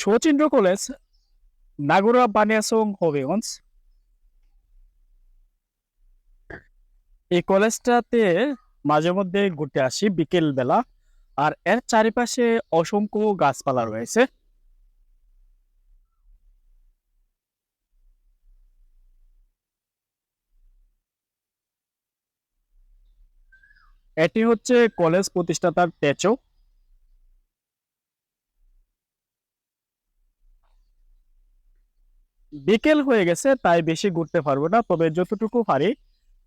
Sachindra college, Nagura Baniachong Habiganj. এই কলেজটাতে মাঝে মধ্যে ঘুরতে আসি বিকেল বেলা আর এর চারিপাশে অসংখ্য গাছপালা রয়েছে। এটি হচ্ছে কলেজ প্রতিষ্ঠাতার তেচো বিকেল হয়ে গেছে, তাই বেশি ঘুরতে পারব না। তবে যতটুকু পারি,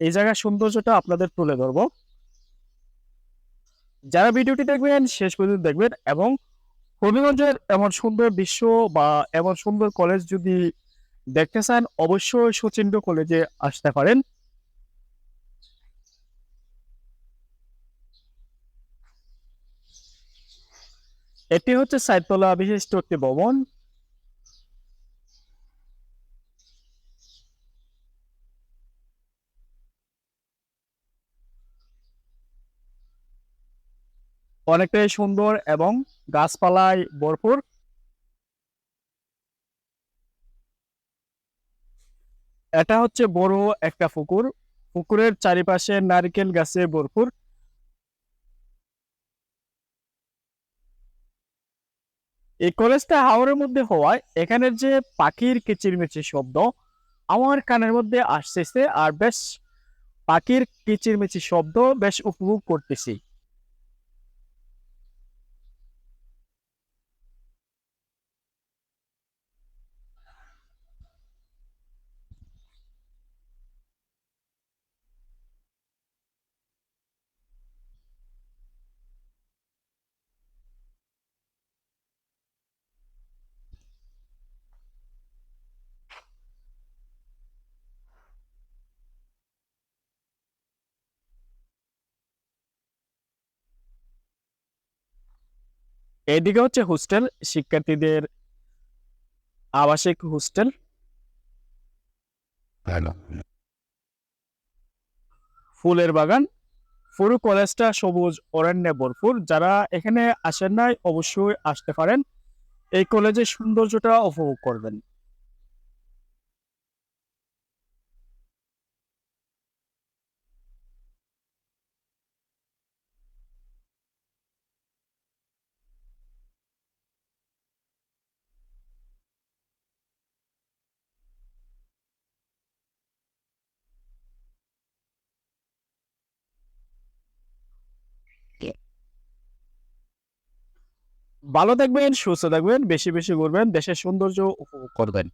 এই জায়গার সৌন্দর্যটা আপনাদের তুলে ধরবো। যারা ভিডিওটি দেখবেন, শেষ পর্যন্ত দেখবেন এবং হবিগঞ্জের এমন সুন্দর বিশ্ব বা এমন সুন্দর কলেজ যদি দেখতে চান, অবশ্যই সচিন্দ্র কলেজে আসতে পারেন। এটি হচ্ছে সাইতলা বিশিষ্ট একটি ভবন। অনেকটাই সুন্দর এবং গাছপালায় ভরপুর। এটা হচ্ছে বড় একটা পুকুর। পুকুরের চারিপাশে নারকেল গাছে ভরপুর। এই কলেজটা হাওরের মধ্যে হওয়ায় এখানের যে পাখির কিচিরমিচির শব্দ, আমার কানের মধ্যে আসতেছে আর বেশ পাখির কিচিরমিচির শব্দ বেশ উপভোগ করতেছি। এইদিকে হচ্ছে হোস্টেল শিক্ষার্থীদের আবাসিক হোস্টেল ফুলের বাগান। পুরো কলেজটা সবুজ অরণ্যে ভরপুর। যারা এখানে আসেন নাই অবশ্যই আসতে পারেন। এই কলেজের সৌন্দর্যটা উপভোগ করবেন। ভালো থাকবেন সুস্থ থাকবেন বেশি বেশি ঘুরবেন দেশের সৌন্দর্য উপভোগ করবেন।